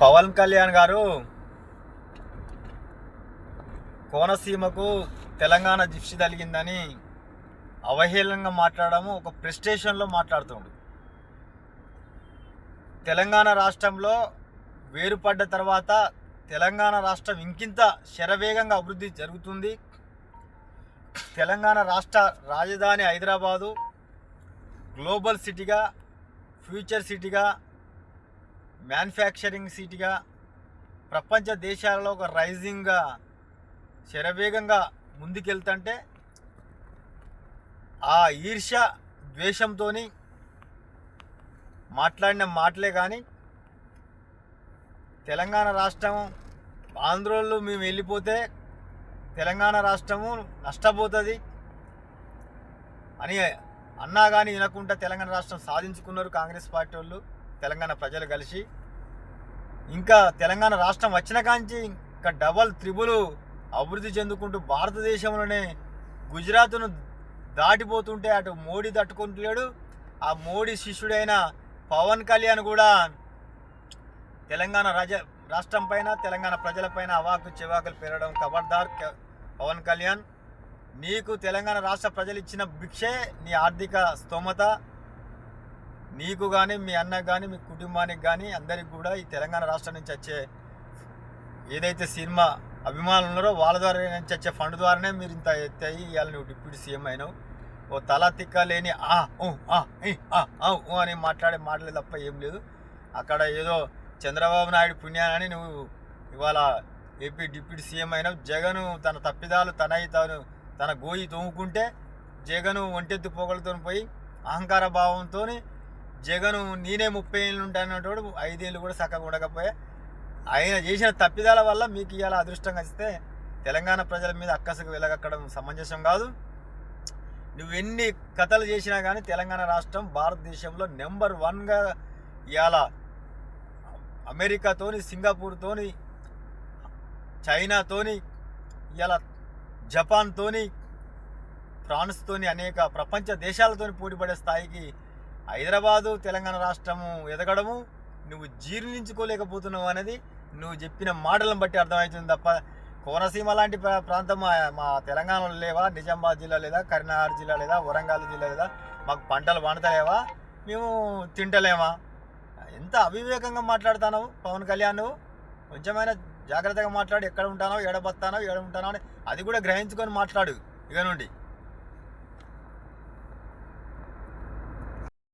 పవన్ కళ్యాణ్ గారు కోనసీమకు తెలంగాణ జిప్సి తగిలిందని అవహేళనంగా మాట్లాడము ఒక ప్రెస్టేషన్లో మాట్లాడుతుండు. తెలంగాణ రాష్ట్రంలో వేరుపడ్డ తర్వాత తెలంగాణ రాష్ట్రం ఇంకింత శరవేగంగా అభివృద్ధి జరుగుతుంది. తెలంగాణ రాష్ట్ర రాజధాని హైదరాబాదు గ్లోబల్ సిటీగా ఫ్యూచర్ సిటీగా మ్యానుఫ్యాక్చరింగ్ సిటీగా ప్రపంచ దేశాలలో ఒక రైజింగ్గా శరవేగంగా ముందుకెళ్తుంటే ఆ ఈర్ష్య ద్వేషంతో మాట్లాడిన మాటలే కానీ తెలంగాణ రాష్ట్రం ఆంధ్రోళ్ళు మేము వెళ్ళిపోతే తెలంగాణ రాష్ట్రము నష్టపోతుంది అని అన్నా కానీ వినకుండా తెలంగాణ రాష్ట్రం సాధించుకున్నారు కాంగ్రెస్ పార్టీ వాళ్ళు. తెలంగాణ ప్రజలు కలిసి ఇంకా తెలంగాణ రాష్ట్రం వచ్చిన కాంచి ఇంకా డబల్ త్రిబుల్ అభివృద్ధి చెందుకుంటూ భారతదేశంలోనే గుజరాత్ను దాటిపోతుంటే అటు మోడీ తట్టుకుంటలేడు. ఆ మోడీ శిష్యుడైన పవన్ కళ్యాణ్ కూడా తెలంగాణ రాజ రాష్ట్రం పైన తెలంగాణ ప్రజలపైన అవాకు చివాకులు పెరగడం ఖబర్దార్ క- పవన్ కళ్యాణ్. నీకు తెలంగాణ రాష్ట్ర ప్రజలు ఇచ్చిన భిక్షే నీ ఆర్థిక స్తోమత. నీకు కానీ మీ అన్నకు కానీ మీ కుటుంబానికి కానీ అందరికి కూడా ఈ తెలంగాణ రాష్ట్రం నుంచి వచ్చే ఏదైతే సినిమా అభిమానులు ఉన్నారో వాళ్ళ ద్వారా నుంచి వచ్చే ఫండ్ ద్వారానే మీరు ఇంత ఎత్తాయి ఇవాళ నువ్వు డిప్యూటీ సీఎం అయినావు. ఓ తల తిక్క లేని ఆ ఓ ఆ ఆ ఊ అని మాట్లాడే మాటలే తప్ప ఏం లేదు. అక్కడ ఏదో చంద్రబాబు నాయుడు పుణ్యానని నువ్వు ఇవాళ ఏపీ డిప్యూటీ సీఎం అయినావు. జగను తన తప్పిదాలు తనయి తాను తన గోయి తోముకుంటే జగను ఒంటెత్తు పోగలతో పోయి అహంకార భావంతో జగను నేనే ముప్పై ఏళ్ళు ఉంటానటోడు ఐదేళ్ళు కూడా చక్కగా ఉండకపోయా. ఆయన చేసిన తప్పిదాల వల్ల మీకు ఇవాళ అదృష్టం కలిస్తే తెలంగాణ ప్రజల మీద అక్కసకు వెలగక్కడం సమంజసం కాదు. నువ్వు ఎన్ని కథలు చేసినా కానీ తెలంగాణ రాష్ట్రం భారతదేశంలో నెంబర్ వన్గా ఇవాళ అమెరికాతోని సింగపూర్తోని చైనాతోని ఇవాళ జపాన్తోని ఫ్రాన్స్తోని అనేక ప్రపంచ దేశాలతోని పోటీపడే స్థాయికి హైదరాబాదు తెలంగాణ రాష్ట్రము ఎదగడము నువ్వు జీర్ణించుకోలేకపోతున్నావు అనేది నువ్వు చెప్పిన మాటలను బట్టి అర్థమవుతుంది తప్ప కోనసీమ లాంటి ప్రా- ప్రాంతం మా తెలంగాణలో లేవా? నిజామాబాద్ జిల్లా లేదా? కరీంనగర్ జిల్లా లేదా? వరంగల్ జిల్లా లేదా? మాకు పంటలు పండతలేవా మేము తింటలేమా? ఎంత అవివేకంగా మాట్లాడుతున్నావు పవన్ కళ్యాణ్ కొంచెమైనా జాగ్రత్తగా మాట్లాడి ఎక్కడ ఉంటానో ఎడ బతానో ఎడ ఉంటానో అని అది కూడా గ్రహించుకొని మాట్లాడు ఇక నుండి.